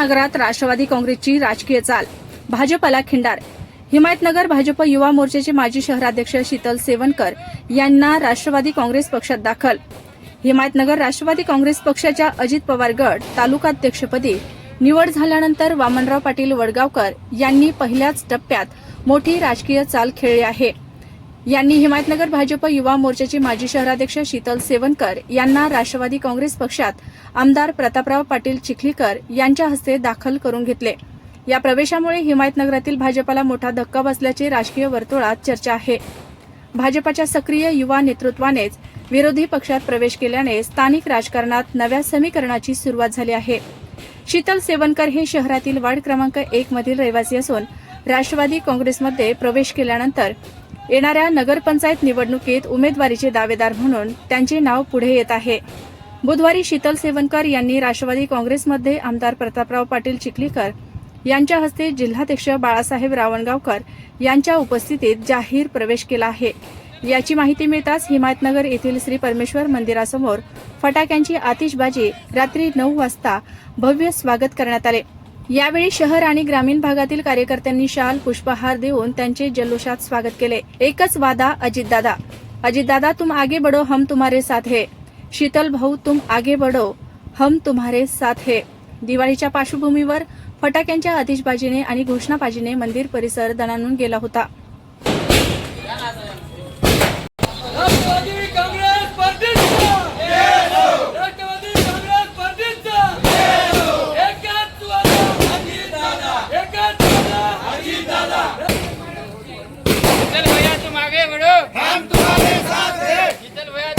हिमायतनगरात राष्ट्रवादी काँग्रेसची राजकीय चाल. भाजपला खिंडार. हिमायतनगर भाजप युवा मोर्चाचे माजी शहराध्यक्ष शीतल सेवनकर यांना राष्ट्रवादी काँग्रेस पक्षात दाखल. हिमायतनगर राष्ट्रवादी काँग्रेस पक्षाच्या अजित पवार गट तालुकाध्यक्षपदी निवड झाल्यानंतर वामनराव पाटील वडगावकर यांनी पहिल्याच टप्प्यात मोठी राजकीय चाल खेळली आहे. यांनी हिमायतनगर भाजप युवा मोर्चाचे माजी शहराध्यक्ष शीतल सेवनकर यांना राष्ट्रवादी काँग्रेस पक्षात आमदार प्रतापराव पाटील चिखलीकर यांच्या हस्ते दाखल करून घेतले. या प्रवेशामुळे हिमायतनगरातील भाजपाला मोठा धक्का बसल्याची राजकीय वर्तुळात चर्चा आहे. भाजपाच्या सक्रिय युवा नेतृत्वानेच विरोधी पक्षात प्रवेश केल्याने स्थानिक राजकारणात नव्या समीकरणाची सुरुवात झाली आहे. शीतल सेवनकर हे शहरातील वार्ड क्रमांक एक मधील रहिवासी असून राष्ट्रवादी काँग्रेसमध्ये प्रवेश केल्यानंतर येणाऱ्या नगरपंचायत निवडणुकीत उमेदवारीचे दावेदार म्हणून त्यांचे नाव पुढे येत आहे. बुधवारी शीतल सेवनकर यांनी राष्ट्रवादी काँग्रेसमध्ये आमदार प्रतापराव पाटील चिखलीकर यांच्या हस्ते जिल्हाध्यक्ष बाळासाहेब रावणगावकर यांच्या उपस्थितीत जाहीर प्रवेश केला आहे. याची माहिती मिळताच हिमायतनगर येथील श्री परमेश्वर मंदिरासमोर फटाक्यांची आतिषबाजी रात्री नऊ वाजता भव्य स्वागत करण्यात आले. यावेळी शहर आणि ग्रामीण भागातील कार्यकर्त्यांनी शाल पुष्पहार देऊन त्यांचे जल्लोषात स्वागत केले. एकच वादा अजितदादा. अजितदादा तुम आगे बढो हम तुम्हारे साथ है. शीतल भाऊ तुम आगे बढो हम तुम्हारे साथ है. दिवाळीच्या पार्श्वभूमीवर फटाक्यांच्या आतिषबाजीने आणि घोषणाबाजीने मंदिर परिसर दणानून गेला होता. इतर भैया तुम आगे बढ़ो हम तुम्हारे साथ हैं. इतर भैया